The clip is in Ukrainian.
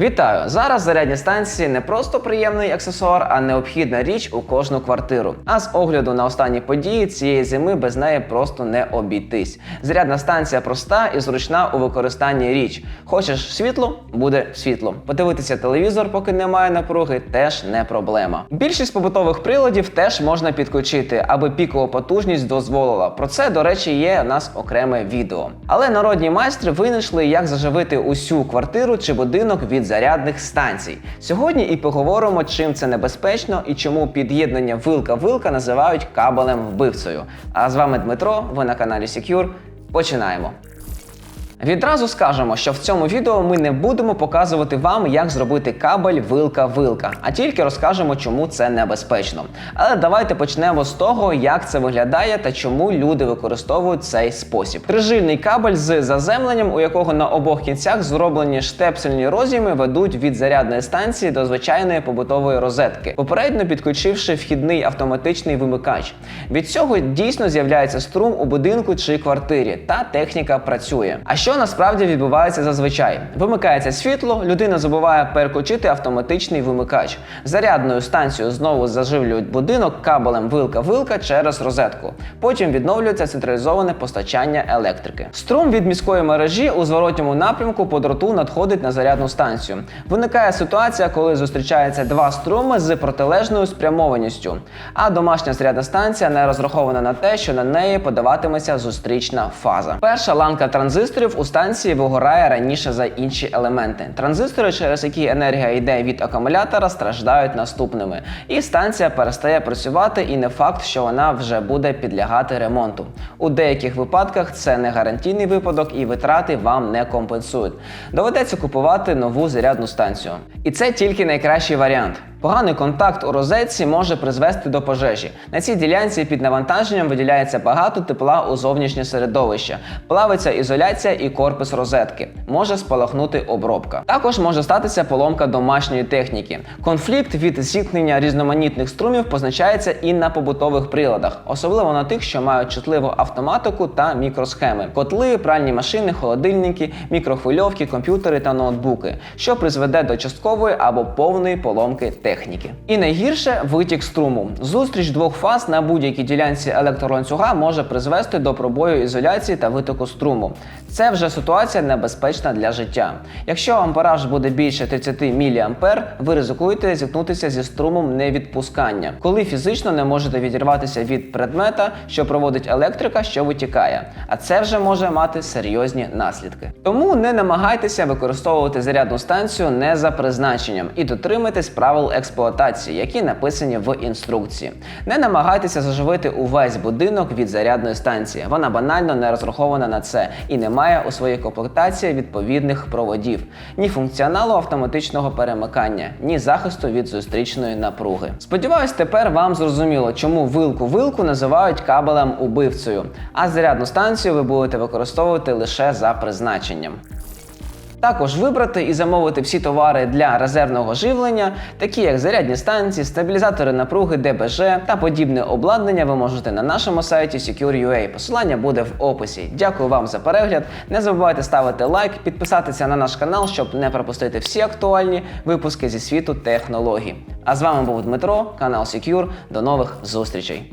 Вітаю! Зараз зарядні станції не просто приємний аксесуар, а необхідна річ у кожну квартиру. А з огляду на останні події цієї зими без неї просто не обійтись. Зарядна станція проста і зручна у використанні річ. Хочеш світло? Буде світло. Подивитися телевізор, поки немає напруги, теж не проблема. Більшість побутових приладів теж можна підключити, аби пікова потужність дозволила. Про це, до речі, є у нас окреме відео. Але народні майстри винайшли, як заживити усю квартиру чи будинок від зарядних станцій. Сьогодні і поговоримо, чим це небезпечно і чому під'єднання вилка-вилка називають кабелем вбивцею. А з вами Дмитро, ви на каналі Secure. Починаємо. Відразу скажемо, що в цьому відео ми не будемо показувати вам, як зробити кабель вилка-вилка, а тільки розкажемо, чому це небезпечно. Але давайте почнемо з того, як це виглядає та чому люди використовують цей спосіб. Трижильний кабель з заземленням, у якого на обох кінцях зроблені штепсельні роз'єми, ведуть від зарядної станції до звичайної побутової розетки, попередньо підключивши вхідний автоматичний вимикач. Від цього дійсно з'являється струм у будинку чи квартирі, та техніка працює. А що насправді відбувається зазвичай? Вимикається світло, людина забуває переключити автоматичний вимикач. Зарядною станцією знову заживлюють будинок кабелем вилка-вилка через розетку. Потім відновлюється централізоване постачання електрики. Струм від міської мережі у зворотньому напрямку по дроту надходить на зарядну станцію. Виникає ситуація, коли зустрічаються два струми з протилежною спрямованістю. А домашня зарядна станція не розрахована на те, що на неї подаватиметься зустрічна фаза. Перша ланка транзисторів у станції вигорає раніше за інші елементи. Транзистори, через які енергія йде від акумулятора, страждають наступними. І станція перестає працювати, і не факт, що вона вже буде підлягати ремонту. У деяких випадках це не гарантійний випадок і витрати вам не компенсують. Доведеться купувати нову зарядну станцію. І це тільки найкращий варіант. Поганий контакт у розетці може призвести до пожежі. На цій ділянці під навантаженням виділяється багато тепла у зовнішнє середовище, плавиться ізоляція і корпус розетки. Може спалахнути обробка. Також може статися поломка домашньої техніки. Конфлікт від зіткнення різноманітних струмів позначається і на побутових приладах, особливо на тих, що мають чутливу автоматику та мікросхеми: котли, пральні машини, холодильники, мікрохвильовки, комп'ютери та ноутбуки, що призведе до часткової або повної поломки техніки. І найгірше витік струму. Зустріч двох фаз на будь-якій ділянці електроланцюга може призвести до пробою ізоляції та витоку струму. Це вже ситуація небезпечна для життя. Якщо ампераж буде більше 30 мА, ви ризикуєте зіткнутися зі струмом невідпускання, коли фізично не можете відірватися від предмета, що проводить електрика, що витікає. А це вже може мати серйозні наслідки. Тому не намагайтеся використовувати зарядну станцію не за призначенням і дотримуйтесь правил експлуатації, які написані в інструкції. Не намагайтеся заживити увесь будинок від зарядної станції. Вона банально не розрахована на це і не має у своїй комплектації відповідних проводів, ні функціоналу автоматичного перемикання, ні захисту від зустрічної напруги. Сподіваюсь, тепер вам зрозуміло, чому вилку-вилку називають кабелем убивцею, а зарядну станцію ви будете використовувати лише за призначенням. Також вибрати і замовити всі товари для резервного живлення, такі як зарядні станції, стабілізатори напруги ДБЖ та подібне обладнання ви можете на нашому сайті Secure.ua. Посилання буде в описі. Дякую вам за перегляд. Не забувайте ставити лайк, підписатися на наш канал, щоб не пропустити всі актуальні випуски зі світу технологій. А з вами був Дмитро, канал Secure. До нових зустрічей.